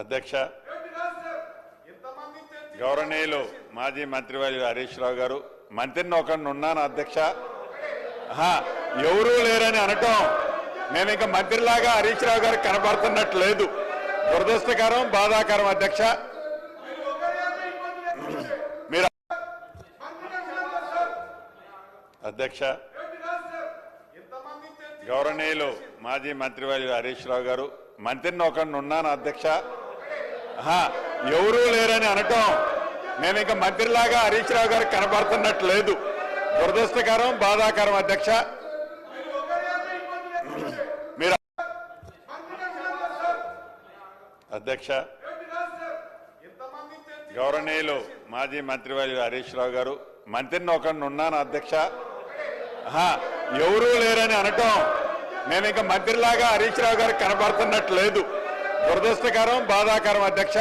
అధ్యక్ష గౌరవనీయులు మాజీ మంత్రివర్యులు హరీష్ రావు గారు మంత్రిని ఒకరిని ఉన్నాను అధ్యక్ష. ఎవరూ లేరని అనటం. నేను ఇంకా మంత్రిలాగా హరీష్ రావు గారు కనబడుతున్నట్టు లేదు దురదృష్టకరం బాధాకరం అధ్యక్ష. మీరు అధ్యక్ష. గౌరవనీయులు మాజీ మంత్రివర్యులు హరీష్ రావు గారు మంత్రిని ఒకరిని ఉన్నాను అధ్యక్ష. ఎవరూ లేరని అనటం. నేను ఇంకా మంత్రిలాగా హరీష్ రావు గారు కనబడుతున్నట్టు లేదు దురదృష్టకరం బాధాకరం అధ్యక్ష. మీరు అధ్యక్ష గౌరవనీయులు మాజీ మంత్రివర్యులు హరీష్ రావు గారు మంత్రిని ఒకరిని ఉన్నాను అధ్యక్ష. ఎవరూ లేరని అనటం. నేను ఇంకా మంత్రిలాగా హరీష్ రావు గారు కనబడుతున్నట్టు లేదు దురదృష్టకరం బాధాకరం అధ్యక్ష.